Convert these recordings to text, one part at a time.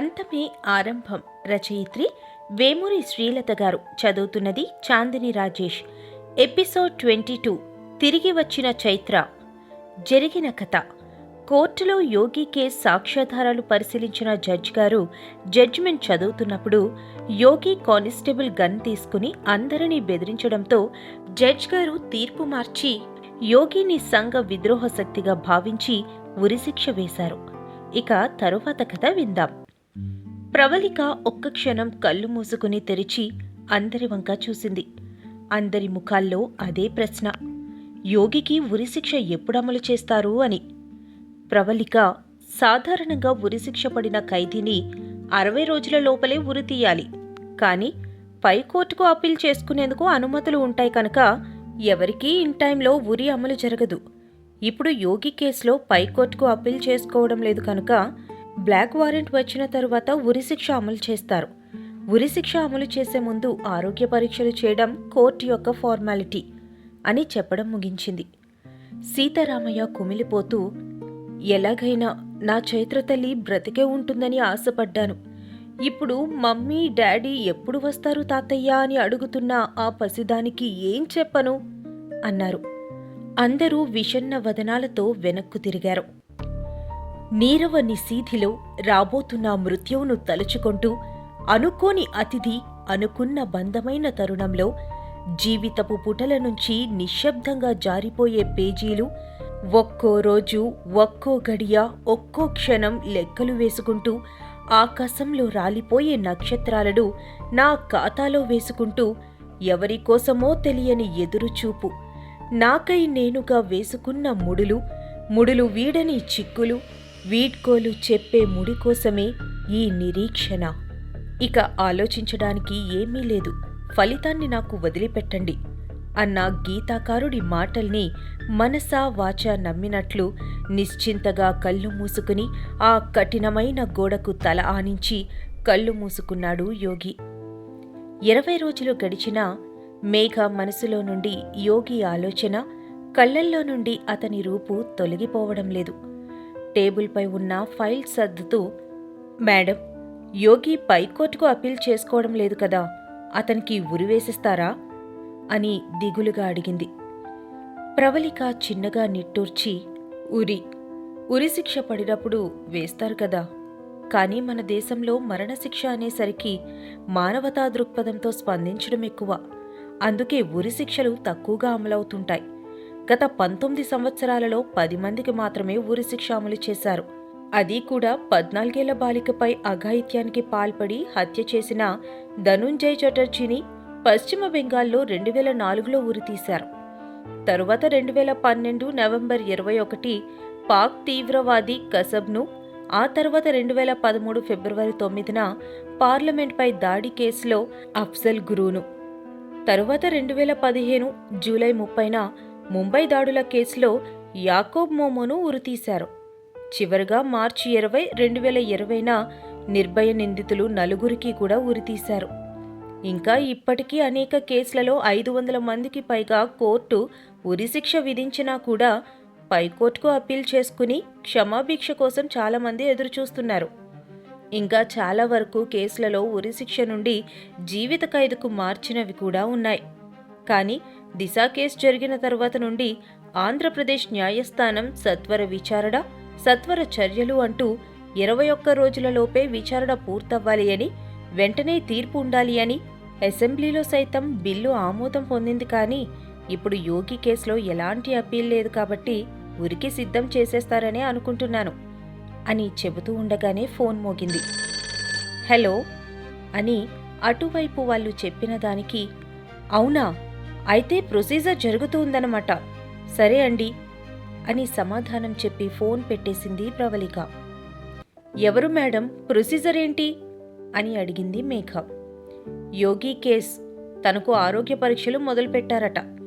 అంతమే ఆరంభం. రచయిత్రి వేమూరి శ్రీలత గారు చదువుతున్నది Chandini Rajesh. Episode twenty two తిరిగి వచ్చిన చైత్ర. జరిగిన కథ. కోర్టులో యోగి కేస్ సాక్ష్యాధారాలు పరిశీలించిన జడ్జ్ గారు జడ్జిమెంట్ చదువుతున్నప్పుడు యోగి కానిస్టేబుల్ గన్ తీసుకుని అందరినీ బెదిరించడంతో జడ్జ్ గారు తీర్పు మార్చి యోగిని సంఘ విద్రోహ శక్తిగా భావించి ఉరిశిక్ష వేశారు. ఇక తరువాత కథ విందాం. ప్రవళిక ఒక్క క్షణం కళ్ళు మూసుకుని తెరిచి అందరి వంక చూసింది. అందరి ముఖాల్లో అదే ప్రశ్న. యోగికి ఉరిశిక్ష ఎప్పుడు అమలు చేస్తారు అని. ప్రవళిక సాధారణంగా ఉరిశిక్ష పడిన ఖైదీని అరవై రోజుల లోపలే ఉరి తీయాలి. కానీ పై కోర్టుకు అప్పీల్ చేసుకునేందుకు అనుమతులు ఉంటాయి కనుక ఎవరికీ ఇన్ టైంలో ఉరి అమలు జరగదు. ఇప్పుడు యోగి కేసులో పై కోర్టుకు అప్పీల్ చేసుకోవడం లేదు కనుక బ్లాక్ వారెంట్ వచ్చిన తరువాత ఉరిశిక్ష అమలు చేస్తారు. ఉరిశిక్ష అమలు చేసే ముందు ఆరోగ్య పరీక్షలు చేయడం కోర్టు యొక్క ఫార్మాలిటీ అని చెప్పడం ముగించింది. సీతారామయ్య కుమిలిపోతూ ఎలాగైనా నా చైత్ర తల్లి బ్రతికే ఉంటుందని ఆశపడ్డాను. ఇప్పుడు మమ్మీ డాడీ ఎప్పుడు వస్తారు తాతయ్య అని అడుగుతున్న ఆ పసిదానికి ఏం చెప్పను? అన్నారు. అందరూ విషన్న వదనాలతో వెనక్కు తిరిగారు. నీరవ నిశీధిలో రాబోతున్న మృత్యువును తలుచుకుంటూ అనుకోని అతిథి అనుకున్న బంధమైన తరుణంలో జీవితపు పుటల నుంచి నిశ్శబ్దంగా జారిపోయే పేజీలు ఒక్కో రోజు ఒక్కో గడియ ఒక్కో క్షణం లెక్కలు వేసుకుంటూ ఆకాశంలో రాలిపోయే నక్షత్రాలను నా ఖాతాలో వేసుకుంటూ ఎవరికోసమో తెలియని ఎదురుచూపు. నాకై నేనుగా వేసుకున్న ముడులు ముడులు వీడని చిక్కులు వీడ్కోలు చెప్పే ముడి కోసమే ఈ నిరీక్షణ. ఇక ఆలోచించడానికి ఏమీ లేదు. ఫలితాన్ని నాకు వదిలిపెట్టండి అన్న గీతాకారుడి మాటల్ని మనసా వాచా నమ్మినట్లు నిశ్చింతగా కళ్ళు మూసుకుని ఆ కఠినమైన గోడకు తల ఆనించి కళ్ళు మూసుకున్నాడు యోగి. ఇరవై రోజులు గడిచినా మేఘ మనసులో నుండి యోగి ఆలోచన కళ్ళల్లో నుండి అతని రూపు తొలగిపోవడం లేదు. టేబుల్పై ఉన్న ఫైల్ సర్దుతూ మేడం యోగి పైకోర్టుకు అప్పీల్ చేసుకోవడం లేదు కదా అతనికి ఉరివేసిస్తారా? అని దిగులుగా అడిగింది. ప్రవళిక చిన్నగా నిట్టూర్చి ఉరి ఉరిశిక్ష పడినప్పుడు వేస్తారు కదా కానీ మన దేశంలో మరణశిక్ష అనేసరికి మానవతా దృక్పథంతో స్పందించడం ఎక్కువ. అందుకే ఉరిశిక్షలు తక్కువగా అమలవుతుంటాయి. గత పంతొమ్మిది సంవత్సరాలలో పది మందికి మాత్రమే ఉరిశిక్ష అమలు చేశారు. అది కూడా పద్నాలుగేళ్ళ బాలికపై అఘాయిత్యానికి పాల్పడి హత్య చేసిన ధనుంజయ్ చటర్జీని పశ్చిమ బెంగాల్లో రెండు వేల నాలుగులో ఉరితీశారు తరువాత రెండు వేల పన్నెండు నవంబర్ ఇరవై ఒకటి పాక్ తీవ్రవాది కసబ్ను ఆ తర్వాత రెండు వేల పదమూడు ఫిబ్రవరి తొమ్మిదిన పార్లమెంట్పై దాడి కేసులో అఫ్జల్ గురూను. తరువాత రెండు వేల పదిహేను జూలై ముప్పైన ముంబై దాడుల కేసులో యాకోబ్ మోమోను ఉరితీశారు. చివరగా మార్చి ఇరవై రెండు వేల ఇరవైన నిర్భయ నిందితులు నలుగురికి కూడా ఉరితీశారు. ఇంకా ఇప్పటికీ అనేక కేసులలో ఐదు వందల మందికి పైగా కోర్టు ఉరిశిక్ష విధించినా కూడా పైకోర్టుకు అప్పీల్ చేసుకుని క్షమాభిక్ష కోసం చాలామంది ఎదురుచూస్తున్నారు. ఇంకా చాలా వరకు కేసులలో ఉరిశిక్ష నుండి జీవిత ఖైదుకు మార్చినవి కూడా ఉన్నాయి. కానీ దిశా కేసు జరిగిన తర్వాత నుండి ఆంధ్రప్రదేశ్ న్యాయస్థానం సత్వర విచారణ సత్వర చర్యలు అంటూ ఇరవై ఒక్క రోజులలోపే విచారణ పూర్తవ్వాలి అని వెంటనే తీర్పు ఉండాలి అని అసెంబ్లీలో సైతం బిల్లు ఆమోదం పొందింది కానీ ఇప్పుడు యోగి కేసులో ఎలాంటి అప్పీల్ లేదు కాబట్టి ఉరికి సిద్ధం చేసేస్తారనే అనుకుంటున్నాను అని చెబుతూ ఉండగానే ఫోన్ మోగింది. హలో అని అటువైపు వాళ్ళు చెప్పిన దానికి అవునా? అయితే ప్రొసీజర్ జరుగుతుందన్నమాట సరే అండి అని సమాధానం చెప్పి ఫోన్ పెట్టేసింది ప్రవళిక. ఎవరు మేడం? ప్రొసీజర్ ఏంటి? అని అడిగింది మేఘ. యోగి కేస్. తనకు ఆరోగ్య పరీక్షలు మొదలుపెట్టారట.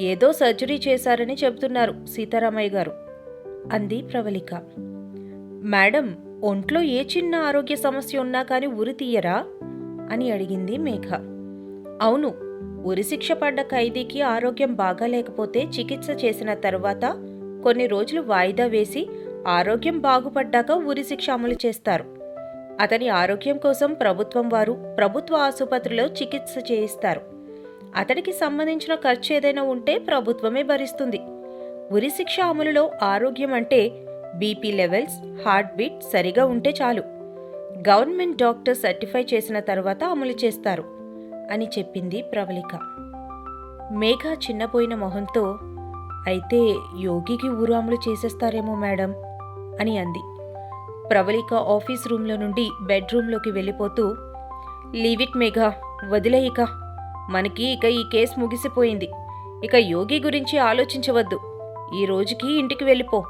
ఏదో సర్జరీ చేశారని చెబుతున్నారు సీతారామయ్య గారు అంది ప్రవళిక. మేడం ఒంట్లో ఏ చిన్న ఆరోగ్య సమస్య ఉన్నా కానీ ఉరి తీయరా? అని అడిగింది మేఘ. అవును ఉరిశిక్ష పడ్డ ఖైదీకి ఆరోగ్యం బాగాలేకపోతే చికిత్స చేసిన తర్వాత కొన్ని రోజులు వాయిదా వేసి ఆరోగ్యం బాగుపడ్డాక ఉరిశిక్ష అమలు చేస్తారు. అతని ఆరోగ్యం కోసం ప్రభుత్వం వారు ప్రభుత్వ ఆసుపత్రిలో చికిత్స చేయిస్తారు. అతనికి సంబంధించిన ఖర్చు ఏదైనా ఉంటే ప్రభుత్వమే భరిస్తుంది. ఉరిశిక్ష అమలులో ఆరోగ్యం అంటే బీపీ లెవెల్స్ హార్ట్ బీట్ సరిగా ఉంటే చాలు. గవర్నమెంట్ డాక్టర్ సర్టిఫై చేసిన తర్వాత అమలు చేస్తారు. అని చెప్పింది ప్రవళిక. మేఘ చిన్నపోయిన మొహంతో అయితే యోగికి ఊరు అమలు చేసేస్తారేమో మేడం అని అంది. ప్రవళిక ఆఫీస్ రూమ్లో నుండి బెడ్రూమ్లోకి వెళ్ళిపోతూ లీవ్ ఇట్ మేఘా వదిలే ఇక మనకి ఇక ఈ కేసు ముగిసిపోయింది. ఇక యోగి గురించి ఆలోచించవద్దు. ఈ రోజుకి ఇంటికి వెళ్ళిపో.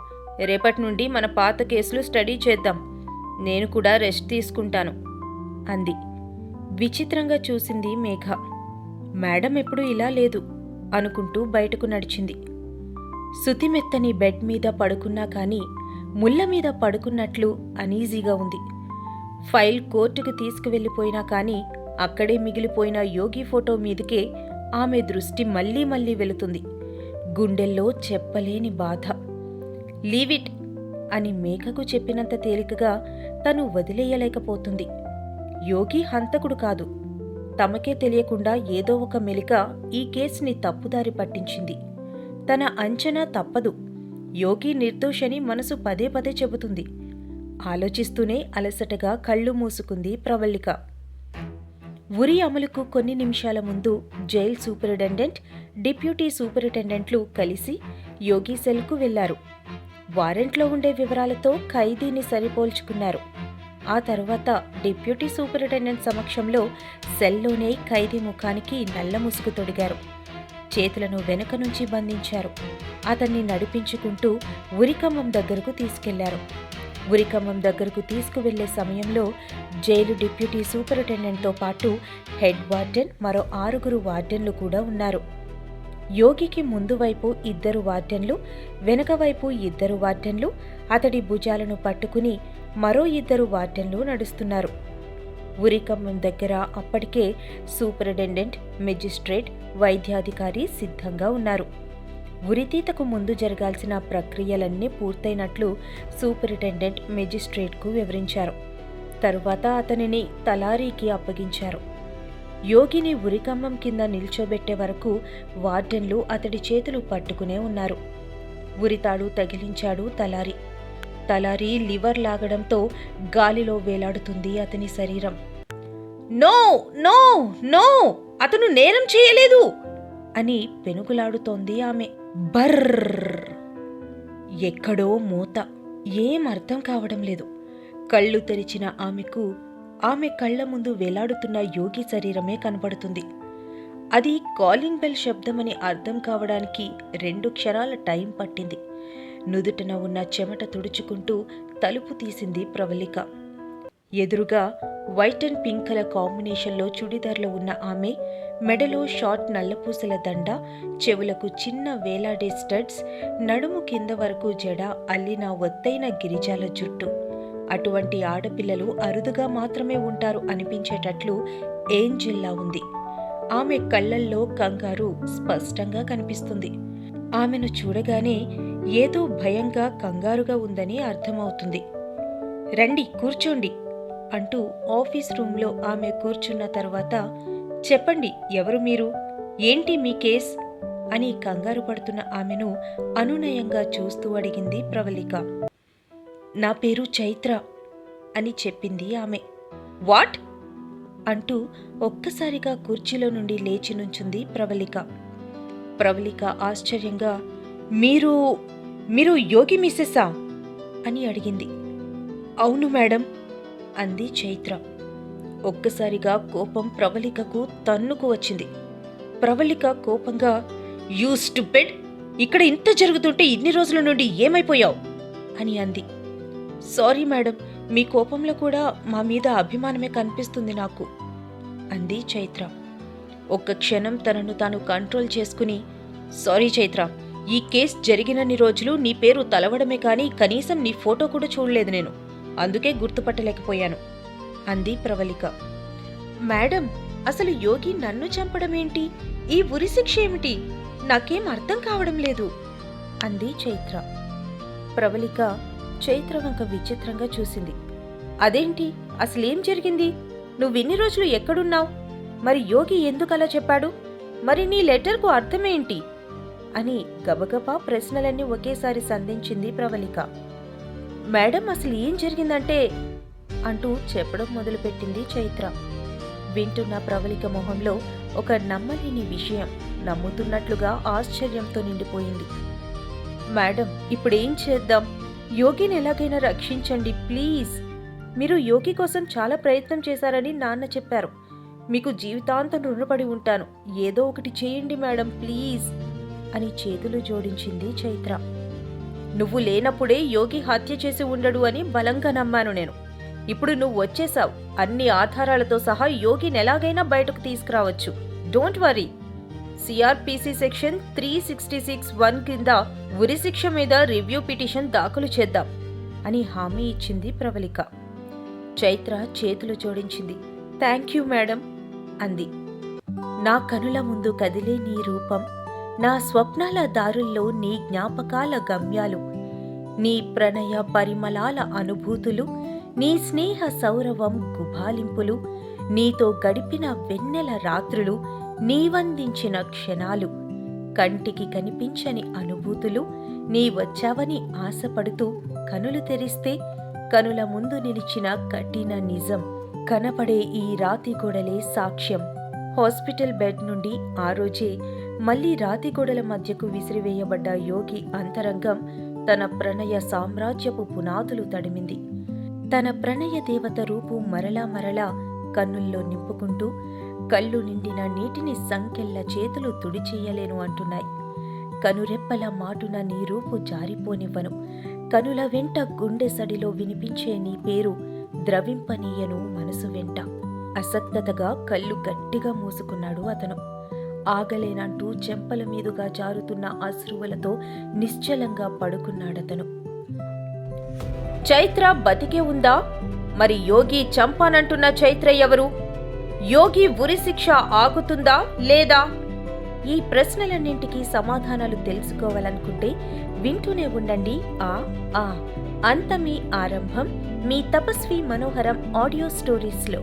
రేపటి నుండి మన పాత కేసులు స్టడీ చేద్దాం. నేను కూడా రెస్ట్ తీసుకుంటాను అంది. విచిత్రంగా చూసింది మేఘ. మేడం ఎప్పుడూ ఇలా లేదు అనుకుంటూ బయటకు నడిచింది. సుతిమెత్తని బెడ్ మీద పడుకున్నా కానీ ముళ్ళ మీద పడుకున్నట్లు అనీజీగా ఉంది. ఫైల్ కోర్టుకు తీసుకువెళ్ళిపోయినా కానీ అక్కడే మిగిలిపోయిన యోగి ఫోటో మీదకే ఆమె దృష్టి మళ్ళీ మళ్ళీ వెళుతుంది. గుండెల్లో చెప్పలేని బాధ. లీవ్ ఇట్ అని మేఘకు చెప్పినంత తేలికగా తను వదిలేయలేకపోతుంది. యోగి హంతకుడు కాదు. తమకే తెలియకుండా ఏదో ఒక మెలిక ఈ కేసుని తప్పుదారి పట్టించింది. తన అంచనా తప్పదు. యోగి నిర్దోషని మనసు పదే పదే చెబుతుంది. ఆలోచిస్తూనే అలసటగా కళ్ళు మూసుకుంది ప్రవళిక ఉరి అమలుకు కొన్ని నిమిషాల ముందు జైల్ సూపరింటెండెంట్ డిప్యూటీ సూపరింటెండెంట్లు కలిసి యోగి సెల్కు వెళ్ళారు. వారెంట్లో ఉండే వివరాలతో ఖైదీని సరిపోల్చుకున్నారు. ఆ తర్వాత డిప్యూటీ సూపరింటెండెంట్ సమక్షంలో సెల్లోనే ఖైదీ ముఖానికి నల్ల ముసుగు తొడిగారు. చేతులను వెనుక నుంచి బంధించారు. అతన్ని నడిపించుకుంటూ ఉరికమ్మం దగ్గరకు తీసుకెళ్ళారు. ఉరికమ్మం దగ్గరకు తీసుకువెళ్ళే సమయంలో జైలు డిప్యూటీ సూపరింటెండెంట్తో పాటు హెడ్ వార్డెన్ మరో ఆరుగురు వార్డెన్లు కూడా ఉన్నారు. యోగికి ముందు వైపు ఇద్దరు వార్డెన్లు వెనుక వైపు ఇద్దరు వార్డెన్లు అతడి భుజాలను పట్టుకుని మరో ఇద్దరు వార్డెన్లు నడుస్తున్నారు. ఉరికమ్మం దగ్గర అప్పటికే సూపరింటెండెంట్ మెజిస్ట్రేట్ వైద్యాధికారి సిద్ధంగా ఉన్నారు. ఉరితీతకు ముందు జరగాల్సిన ప్రక్రియలన్నీ పూర్తయినట్లు సూపరింటెండెంట్ మెజిస్ట్రేట్కు వివరించారు. తరువాత అతనిని తలారీకి అప్పగించారు. యోగిని ఉరికమ్మం కింద నిల్చోబెట్టే వరకు వార్డెన్లు అతడి చేతులు పట్టుకునే ఉన్నారు. ఉరితాడు తగిలించాడు తలారి. తలారి లివర్ లాగడంతో గాలిలో వేలాడుతుంది అతని శరీరం. నో నో నో అతను నేరం చేయలేదు! అని పెనుగులాడుతోంది ఆమె. బర్ర్! ఎక్కడో మూత. ఏం అర్థం కావడం లేదు. కళ్ళు తెరిచిన ఆమెకు ఆమె కళ్ళ ముందు వేలాడుతున్న యోగి శరీరమే కనబడుతుంది. అది కాలింగ్ బెల్ శబ్దమని అర్థం కావడానికి రెండు క్షణాల టైం పట్టింది. నుదుటన ఉన్న చెమట తుడుచుకుంటూ తలుపు తీసింది ప్రవళిక. ఎదురుగా వైట్ అండ్ పింక్ కలర్ కాంబినేషన్లో చుడిదార్లో ఉన్న ఆమె మెడలో షార్ట్ నల్లపూసల దండ చెవులకు చిన్న వేలాడే స్టడ్స్ నడుము కింద వరకు జడ అల్లిన ఒత్తైన గిరిజాల జుట్టు. అటువంటి ఆడపిల్లలు అరుదుగా మాత్రమే ఉంటారు అనిపించేటట్లు ఏంజిల్లా ఉంది. ఆమె కళ్ళల్లో కంగారు స్పష్టంగా కనిపిస్తుంది. ఆమెను చూడగానే ఏదో భయంగా కంగారుగా ఉందని అర్థమవుతుంది. రండి కూర్చోండి అంటూ ఆఫీస్ రూంలో ఆమె కూర్చున్న తర్వాత చెప్పండి ఎవరు మీరు? ఏంటి మీ కేస్? అని కంగారు పడుతున్న ఆమెను అనునయంగా చూస్తూ అడిగింది ప్రవళిక. నా పేరు చైత్ర అని చెప్పింది ఆమె. వాట్? అంటూ ఒక్కసారిగా కుర్చీలో నుండి లేచి నుంచుంది ప్రవళిక. ప్రవళిక ఆశ్చర్యంగా మీరు మీరు యోగి మిస్సెస్సా అని అడిగింది. అవును మేడం అంది చైత్ర. ఒక్కసారిగా కోపం ప్రవళికకు తన్నుకు వచ్చింది. ప్రవళిక కోపంగా యూ బెడ్ ఇక్కడ ఇంత జరుగుతుంటే ఇన్ని రోజుల నుండి ఏమైపోయావు? అని అంది. సారీ మేడం మీ కోపంలో కూడా మా మీద అభిమానమే కనిపిస్తుంది నాకు అంది చైత్ర. ఒక్క క్షణం తనను తాను కంట్రోల్ చేసుకుని సారీ చైత్ర ఈ కేస్ జరిగినన్ని రోజులు నీ పేరు తలవడమే కానీ కనీసం నీ ఫోటో కూడా చూడలేదు నేను. అందుకే గుర్తుపట్టలేకపోయాను. అంది ప్రవళిక. మేడం అసలు యోగి నన్ను చంపడమేంటి ఈ ఉరిశిక్ష ఏమిటి? నాకేం అర్థం కావడం లేదు. అంది చైత్ర. ప్రవళిక చైత్ర వంక విచిత్రంగా చూసింది. అదేంటి? అసలేం జరిగింది? నువ్విన్ని రోజులు ఎక్కడున్నావు? మరి యోగి ఎందుకలా చెప్పాడు? మరి నీ లెటర్కు అర్థమేంటి? అని గబగబా ప్రశ్నలన్నీ ఒకేసారి సంధించింది ప్రవళిక. మేడం అసలు ఏం జరిగిందంటే? అంటూ చెప్పడం మొదలుపెట్టింది చైత్ర. వింటున్న ప్రవళిక మొహంలో ఒక నమ్మలేని విషయం నమ్ముతున్నట్లుగా ఆశ్చర్యంతో నిండిపోయింది. మేడం ఇప్పుడేం చేద్దాం? యోగిని ఎలాగైనా రక్షించండి ప్లీజ్. మీరు యోగి కోసం చాలా ప్రయత్నం చేశారని నాన్న చెప్పారు. మీకు జీవితాంతం రుణపడి ఉంటాను. ఏదో ఒకటి చేయండి మేడం ప్లీజ్. అని చేతులు జోడించింది చైత్ర. నువ్వు లేనప్పుడే యోగి హత్య చేసి ఉండడు అని బలంగా నమ్మాను నేను. ఇప్పుడు నువ్వు వచ్చేసావు అన్ని ఆధారాలతో సహా యోగిని ఎలాగైనా బయటకు తీసుకురావచ్చు. Don't worry. CrPC section three sixty six one కింద ఉరిశిక్ష మీద రివ్యూ పిటిషన్ దాఖలు చేద్దాం అని హామీ ఇచ్చింది ప్రవళిక. చైత్ర చేతులు జోడించింది. థ్యాంక్ యూ మేడం అంది. నా కనుల ముందు కదిలే నీ రూపం నా స్వప్నాల దారుల్లో నీ జ్ఞాపకాల గమ్యాలు నీ ప్రణయ పరిమళాల అనుభూతులు నీ స్నేహ సౌరవం గుబాలింపులు నీతో గడిపిన వెన్నెల రాత్రులు నీవందించిన క్షణాలు కంటికి కనిపించని అనుభూతులు నీ వచ్చావని ఆశపడుతూ కనులు తెరిస్తే కనుల ముందు నిలిచిన కఠిన నిజం కనపడే ఈ రాతి గోడలే సాక్ష్యం. హాస్పిటల్ బెడ్ నుండి ఆ రోజే మళ్ళీ రాతి గోడల మధ్యకు విసిరివేయబడ్డ యోగి అంతరంగం తన ప్రణయ సామ్రాజ్యపు పునాదులు తడిమింది. తన ప్రణయ దేవత రూపు మరలా మరలా కన్నుల్లో నింపుకుంటూ కళ్ళు నిండిన నీటిని సంకెళ్ళ చేతులు తుడిచేయలేను అంటున్నాయి. కనురెప్పల మాటున నీ రూపు జారిపోనివ్వను. కనుల వెంట గుండె సడిలో వినిపించే నీ పేరు ద్రవింపనీయను మనసు వెంట. అసక్తతగా కళ్ళు గట్టిగా మూసుకున్నాడు అతను. ఆగలేనంటూ చెంపల మీదుగా జారుతున్న అశ్రువులతో నిశ్చలంగా పడుకున్నాడతను. చైత్ర బతికే ఉందా? మరి యోగి చంపానంటున్న చైత్ర ఎవరు? యోగి ఉరిశిక్ష ఆగుతుందా లేదా? ఈ ప్రశ్నలన్నింటికీ సమాధానాలు తెలుసుకోవాలనుకుంటే వింటూనే ఉండండి. ఆ ఆ అంతమీ ఆరంభం మీ తపస్వి మనోహరం ఆడియో స్టోరీస్లో.